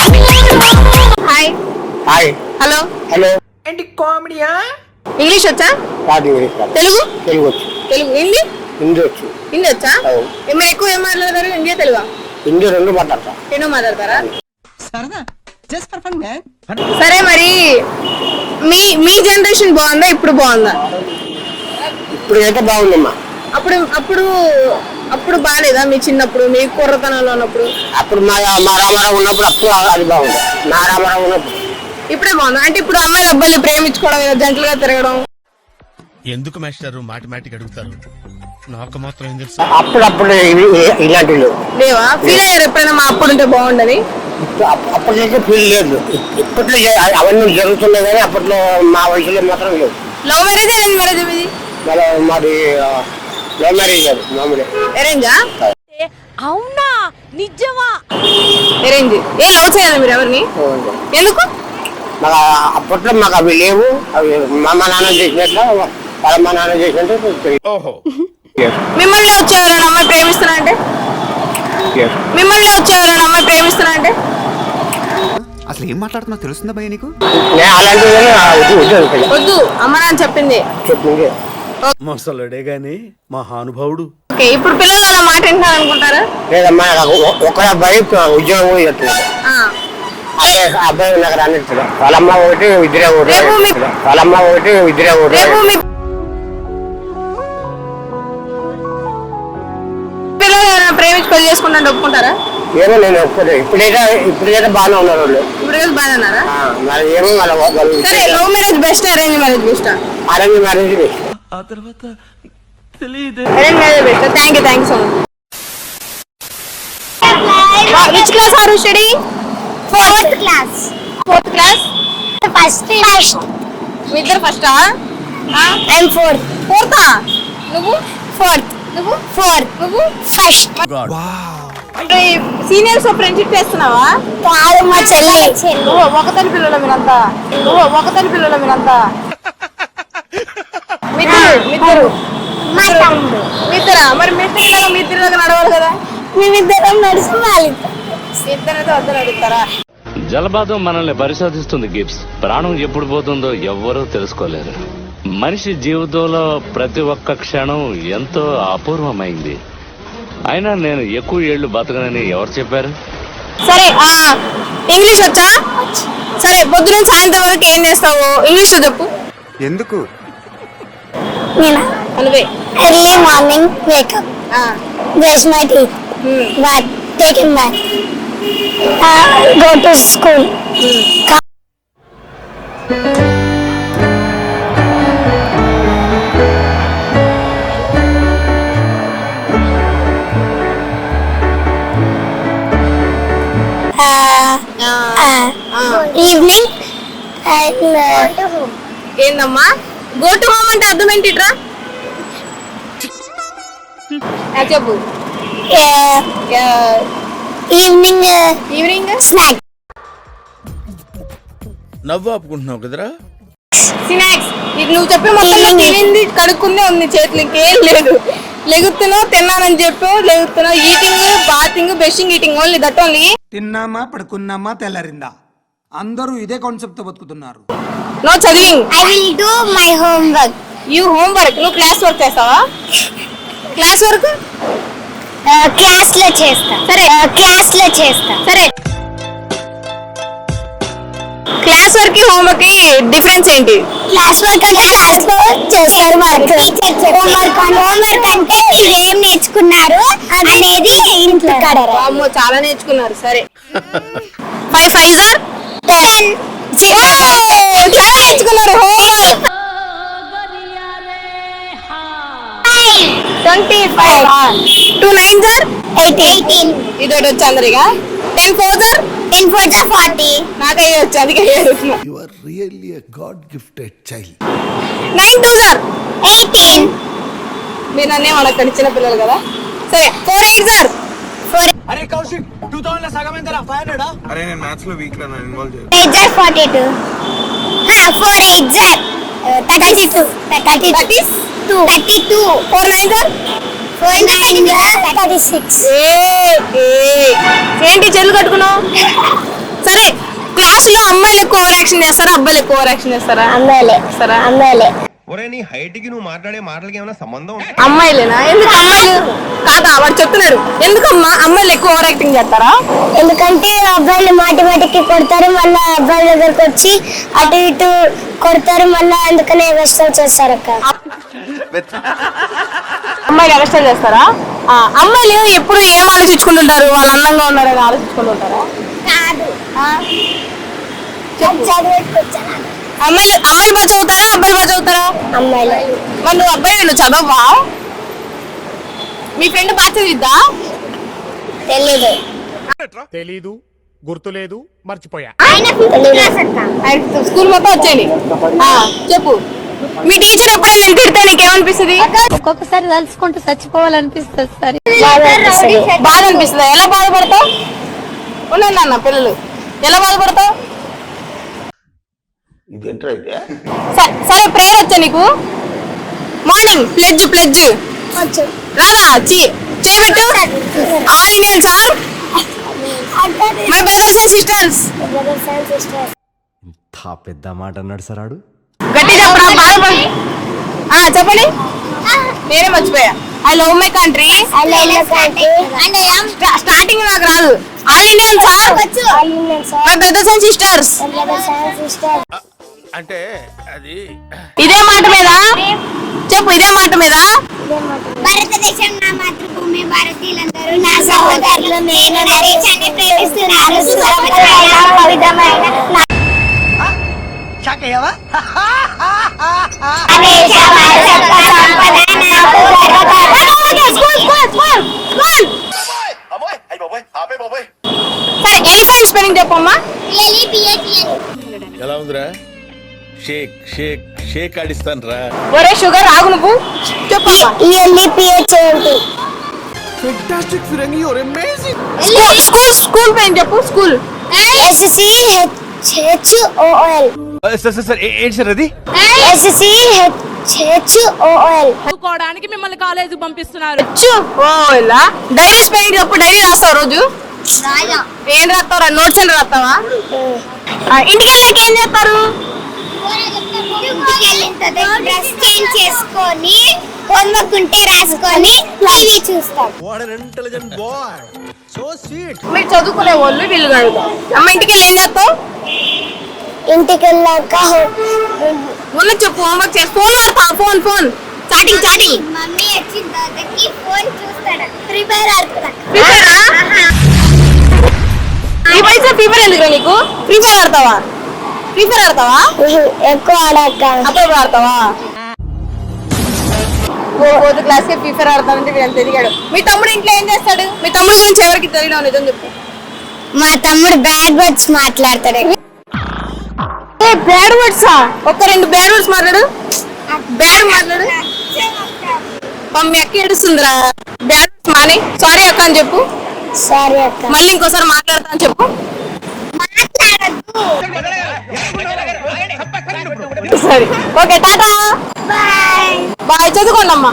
Hi hi hello hello English వచ్చా? కాదు English కాదు. తెలుగు? తెలుగు వచ్చు. తెలుగు. హిందీ? హిందీ వచ్చు. హిందీ వచ్చా. ఏమో ఎక్కువ ఏం మాట్లాడతారు? హిందీ తెలుగా హిందీ రెండు మాట్లాడతా. ఎన్నో మాట్లాడతారా? సరదా జస్ట్ ఫర్ ఫన్ సరే మరి మీ మీ జనరేషన్ బాగుందా? ఇప్పుడు బాగుందా? ఇప్పుడు అయితే బాగుందమ్మా. అప్పుడు అప్పుడు అప్పుడు బాగాలేదా మీ చిన్నప్పుడు మీ కుర్రతనంలో ఉన్నప్పుడు? అప్పుడు మా మా రామారావు ఉన్నప్పుడు అప్పుడు అది బాగుంది రామారావు ఉన్నప్పుడు. ఇప్పుడే బాగుందా? అంటే ఇప్పుడు అమ్మాయిలు అబ్బాయిలు ప్రేమించుకోవడం ఏదో జంటలుగా తిరగడం? ఎందుకు మాస్టారు మాటిమాటికి అడుగుతారు? నాకు మాత్రం ఏం తెలుసు. అప్పుడప్పుడు ఇలాంటివి లేవు లేవా? ఫీల్ అయ్యారు ఎప్పుడైనా మా అప్పుడు ఉంటే బాగుండని? అప్పట్లో ఫీల్ లేదు. ఇప్పట్లో అవన్నీ జరుగుతున్నాయి కానీ అప్పట్లో మా వయసులో మాత్రం లేవు లవ్ మ్యారేజ్ మ్యారేజ్ మాది అవునా? నిజమా? అరేంజ్ ఏ లవ్ చేయాలి మీరు ఎవరిని? ఎందుకు? మాకు ఆ- అప్పట్లో మాకు అవి లేవు. అవి మా అమ్మ నాన్న చేసినట్లు వాళ్ళ మా నాన్న చేసినట్టు మిమ్మల్ని అమ్మాయి ప్రేమిస్తున్నా అంటే. మిమ్మల్ని అమ్మాయి ప్రేమిస్తున్నా అంటే? అసలు ఏం మాట్లాడుతున్నావు? తెలుస్తుందా భయ్య నీకు. వద్దు అమ్మ నాన్న చెప్పింది. చెప్పింది. మొసలుడే గాని మహానుభావుడు ఇప్పుడు పిల్లలు అలా మాట వింటున్నారు అనుకుంటారా? లేదమ్మా నాకు ఒక అబ్బాయి ఉద్యోగం కూడా. అదే ఆ. అబ్బాయి నాకు వాళ్ళమ్మ ఒకటి ఒకటి రేపు మీ- వాళ్ళమ్మ ఒకటి ఇద్దరే ఒకటి రేపు మీ పిల్లలు ఎవరైనా ప్రేమించి పెళ్ళి చేసుకుంటే ఒప్పుకుంటారా? ఏమో నేను ఒప్పుకోలేదు. ఇప్పుడైతే ఇప్పుడైతే బాగానే ఉన్నారు వాళ్ళు. ఇప్పుడు రోజు బాగా అన్నారా ఆ, మరి ఏమో వాళ్ళ సరే love marriage best arrange marriage best arrange marriage best marriage best thank you thank you so much which class are you fourth class fourth class first first మీ ఇద్దరు ఫస్టా ఐఎమ్ ఫోర్త్ ఫోర్తా నువ్వు? ఫోర్త్ నువ్వు? ఫోర్త్ నువ్వు? First seniors friendship చేస్తున్నావా? కాదు మా చెల్లి ఒకతని పిల్లల మీరంతా? ఓ ఒకతని పిల్లల మీరంతా? మిద్దరు మిద్దరు మా తమ్ముడు. మిద్దరా మరి మిద్దరిలాగా నడవాలి కదా? మేమిద్దరం నడిచి వాళ్ళు మీ ఇద్దరైతే జలపాతం మనల్ని పరిశోధిస్తుంది గిబ్స్. ప్రాణం ఎప్పుడు పోతుందో ఎవ్వరూ తెలుసుకోలేరు మనిషి జీవితంలో ప్రతి ఒక్క క్షణం ఎంతో అపూర్వమైంది. అయినా నేను ఎక్కువ ఏళ్ళు బతకనని ఎవరు చెప్పారు? సరే ఆ ఇంగ్లీష్ వచ్చా? సరే పొద్దున సాయంత్రం వరకు ఏం చేస్తావు ఇంగ్లీష్లో చెప్పు. ఎందుకు? నేను? Early morning wake up brush my teeth bath take in bath go to school evening ఏందమ్మా? గో టు హోమ్ అంటే అర్థం ఏంటిట్రా చెప్పు. Evening evening? స్నాక్. నవ్వు ఆపుకుంటున్నావు కదరా? స్నాక్స్. ఇది నువ్వు చెప్పే మొత్తం తినింది కడుక్కుందే ఉంది చేతులు ఇంకేం లేదు. లెగుతున్నావు తిన్నానని చెప్పు లెగుతున్నావు eating bathing brushing eating only that only తిన్నామా పడుకున్నామా తెల్లారిందా? అందరూ ఇదే కాన్సెప్ట్తో బతుకుతున్నారు. No చదివింగ్ I will do my homework you home work నువ్వు క్లాస్ వర్క్ చేస్తావా? క్లాస్ వర్క్ క్లాస్లో చేస్తా. సరే. క్లాస్లో చేస్తా. సరే. క్లాస్ వర్క్కి హోమ్ వర్క్కి డిఫరెన్స్ ఏంటి? క్లాస్ వర్క్ అంటే క్లాస్లో చేస్తారు వర్క్ హోంవర్క్ హోంవర్క్ అంటే మీరు ఏం నేర్చుకున్నారు అనేది ఇంట్లో. అమ్మో చాలా నేర్చుకున్నారు. సరే. Five five sir twenty five two nine sir eighteen వచ్చి అందరిగా ten four sir ten four forty నాకు అయ్యి వచ్చి అందుకే అడుగుతున్నా. నైన్ టూ సార్ ఎయిటీన్ మీరు నన్నే అడగండి చిన్న పిల్లలు కదా. సరే ఫోర్ ఎయిట్ సార్ అరే కౌశిక్ టూ థౌసండ్లో సగం ఎంత ఫైవ్ హండ్రెడ్? అరే నేను మ్యాథ్స్లో వీక్ రా ఇన్వాల్వ్ చేయ ఎయిట్ జార్ forty two four jar thirty two thirty thirty two thirty two four nine sir four nine thirty six ఏ ఏ. ఏంటి చెల్లు కట్టుకున్నావు? సరే క్లాస్లో అమ్మాయిలు ఎక్కువ ఓవర్ యాక్షన్ చేస్తారా అబ్బాయిలు ఎక్కువ ఓవర్ యాక్షన్ చేస్తారా? అమ్మాయిలే. చేస్తారా? అమ్మాయిలే. ఒరే నీ హైట్కి నువ్వు మాట్లాడే మాటలకి ఏమైనా సంబంధం అమ్మాయిలేనా ఎందుకు అమ్మాయిలు కాదా వాడు చెప్తున్నాడు. ఎందుకమ్మా? అమ్మాయిలు ఎక్కువ ఓవర్ యాక్టింగ్ చేస్తారా? ఎందుకంటే అబ్బాయిలు మాటి మాటికి కొడతారు మళ్ళా అబ్బాయిల దగ్గరకు వచ్చి అటు ఇటు కొడతారు మళ్ళా అందుకనే వెస్టల్ చేస్తారు అక్క. అమ్మాయిలు ఎగస్ట్రా చేస్తారా? ఆ, అమ్మాయిలు ఎప్పుడు ఏం ఆలోచించుకుంటుంటారు? వాళ్ళు అందంగా ఉన్నారని ఆలోచించుకుంటుంటారా? కాదు చదువుకొచ్చాను అమ్మాయిలు అమ్మాయిలు బాగా చదువుతారా? అబ్బాయిలు బాగా చదువుతారా? అమ్మాయిలు. మరి నువ్వు అబ్బాయి నువ్వు చదవవా? మీ ఫ్రెండ్ బాగా చదివిద్దా? తెలీదు. తెలీదు గుర్తులేదు మర్చిపోయా. స్కూల్ మొత్తం వచ్చేయండి. ఆ, చెప్పు. మీ టీచర్ ఎప్పుడు తిడితే నీకేమనిపిస్తుంది? ఒక్కొక్కసారి తలుచుకుంటూ చచ్చిపోవాలనిపిస్తుంది సరే. బాగా అనిపిస్తది. బాధ అనిపిస్తుంది ఎలా బాధపడతావు? ఉండండి అన్న పిల్లలు. ఎలా బాధపడతావు? అయితే? సరే సరే ప్రేయర్ వచ్చా నీకు? మార్నింగ్ ప్లెడ్జ్ ప్లెడ్జ్ వచ్చు. రాదా చి చేయబెట్టు. All Indian sir? My brothers and sisters. పెద్ద మాట అన్నాడు సరాడు గట్టి చెప్పరా బాధపడ ఆ, చెప్పండి. నేనే మర్చిపోయా. I love my country I love the country. And I am starting నాకు రాదు. All Indian sir. My brothers and sisters brothers and sisters. అంటే అది ఇదే మాట మీద? చెప్పు ఇదే మాట మీద? భారతదేశం నా మాతృభూమి భారతీయులందరూ నా సహోదరులు. నేను నా దేశాన్ని పవిత్రమైన. ఎలా ఉందిరా? షేక్ షేక్ షేక్ ఆడిస్తాను రా ఒరే షుగర్ ఆగు నువ్వు. చెప్పమ్మా. ఎలి పిహెచ్ఎల్. స్కూల్ స్కూల్ స్కూల్ పేరు చెప్పు స్కూల్. ఎస్సి హెచ్ఓఎల్ ఏంటి సార్ అది? ఎస్సి హెచ్ఓఎల్ చదువుకోవడానికి మిమ్మల్ని కాలేజీ పంపిస్తున్నారు. చూ ఓ ఇలా. డైరీ స్పెల్లింగ్ చెప్పు డైరీ రాస్తావు రోజు? ఏం రాస్తావురా? నోట్స్ రాస్తావా? ఇంటికి వెళ్ళాక ఏం చేస్తారు? డ్రెస్ చేంజ్ చేసుకొని హోంవర్క్ ఉంటే రాసుకొని టీవీ చూస్తాం. మీరు చదువుకునే వాళ్ళు వీళ్ళు అడుగుతాం అమ్మ ఇంటికి వెళ్ళి ఏం చేస్తావు ఇంటికి వెళ్ళాక ఉన్న చెప్పు హోంవర్క్ చేసి ఫోన్ వాడతావు phone phone chatting chatting mummy వచ్చిన తర్వాతకి ఫోన్ చూస్తాడు. ప్రిపేర్ ఫైర్ ఈ వయసులో ఫైర్ ఎందుకురా నీకు? ఫ్రీ ఫైర్ ఆడతావా ఫ్రీ ఫైర్ ఆడతావా ఎక్కువ ఆడాక. అప్పుడు ఆడతావా? ఫోర్త్ క్లాస్కి ఫ్రీ ఫైర్ ఆడతానంటే వీడు తిరిగాడు మీ తమ్ముడు ఇంట్లో ఏం చేస్తాడు? మీ తమ్ముడు గురించి ఎవరికి తెలియడం నిజం చెప్పు. మా తమ్ముడు బ్యాడ్ వర్డ్స్ మాట్లాడతాడు. బ్యాడ్ వర్డ్స్ ఒక్క రెండు బ్యాడ్ వర్డ్స్ మాట్లాడు. బ్యాడ్ మాట్లాడు. మమ్మీ అక్క ఏడుస్తుందిరా. బ్యాడ్ వర్డ్స్ మాని. సారీ అక్క అని చెప్పు. సరే అక్క. మళ్ళీ ఇంకోసారి మాట్లాడతా అని చెప్పు. సరే. Okay tata. బాయ్. చదువుకోండి అమ్మా